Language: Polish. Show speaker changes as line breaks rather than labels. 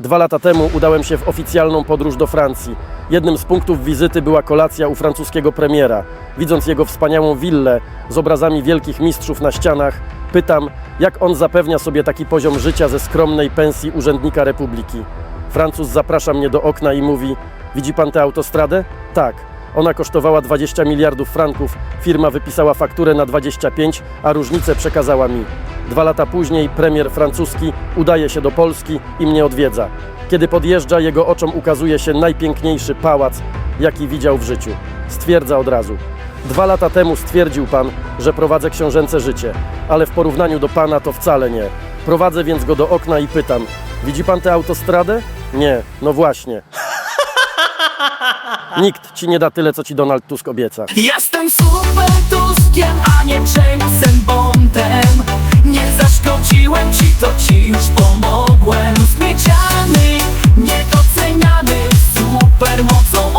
Dwa lata temu udałem się w oficjalną podróż do Francji. Jednym z punktów wizyty była kolacja u francuskiego premiera. Widząc jego wspaniałą willę z obrazami wielkich mistrzów na ścianach, pytam, jak on zapewnia sobie taki poziom życia ze skromnej pensji urzędnika republiki. Francuz zaprasza mnie do okna i mówi: Widzi pan tę autostradę? Tak. Ona kosztowała 20 miliardów franków, firma wypisała fakturę na 25, a różnicę przekazała mi. Dwa lata później premier francuski udaje się do Polski i mnie odwiedza. Kiedy podjeżdża, jego oczom ukazuje się najpiękniejszy pałac, jaki widział w życiu. Stwierdza od razu. Dwa lata temu stwierdził pan, że prowadzę książęce życie, ale w porównaniu do pana to wcale nie. Prowadzę więc go do okna i pytam: Widzi pan tę autostradę? Nie, no właśnie. Nikt ci nie da tyle, co ci Donald Tusk obieca.
Jestem super zaszkodziłem ci, to ci już pomogłem. Zmieciany, niedoceniany Supermocą